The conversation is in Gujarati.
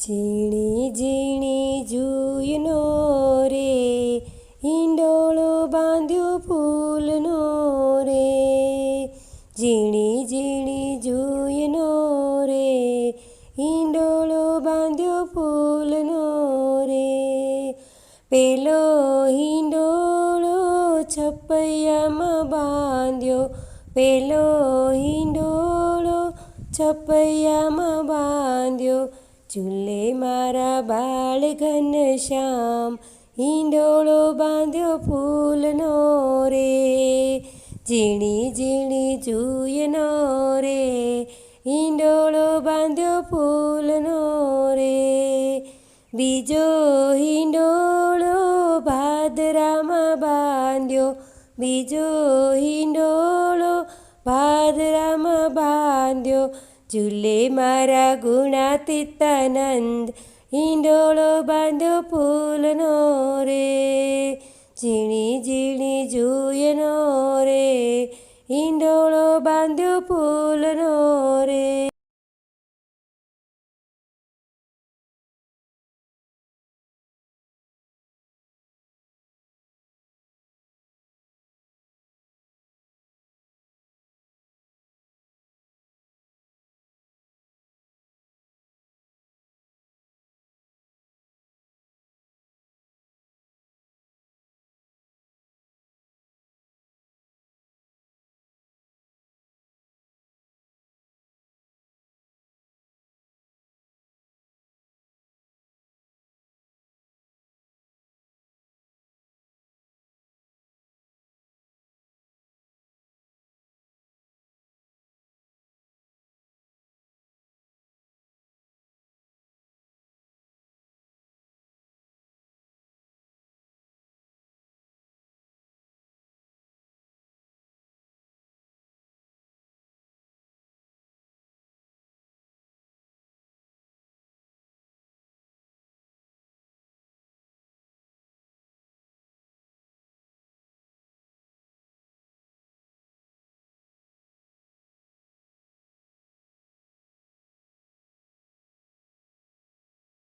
ઝીણી ઝીણી જુયનો રે હિંડોળો બાંધ્યો ફૂલનો રે. ઝીણી ઝીણી જુયનો રે હિંડોળો બાંધ્યો ફૂલનો રે. પેલો હિંડોળો છપૈયામાં બાંધ્યો, પેલો હિંડોળો છપૈયામાં બાંધ્યો. ચૂલે મારા બાળ ઘનશ્યામ હિંડોળો બાંધ્યો ફૂલનો રે. ઝીણી ઝીણી જુયનો રે, હિંડોળો બાંધ્યો ફૂલનો રે. બીજો હિંડોળો ભાદરામાં બાંધ્યો, બીજો હિંડોળો ભાદરામાં બાંધ્યો. ઝૂલે મારા ગુણાતીતાનંદ હિંડોળો બાંધો ફૂલનો રે ઝીણી ઝીણી જુયનો રે હિંડોળો બાંધો ફૂલનો રે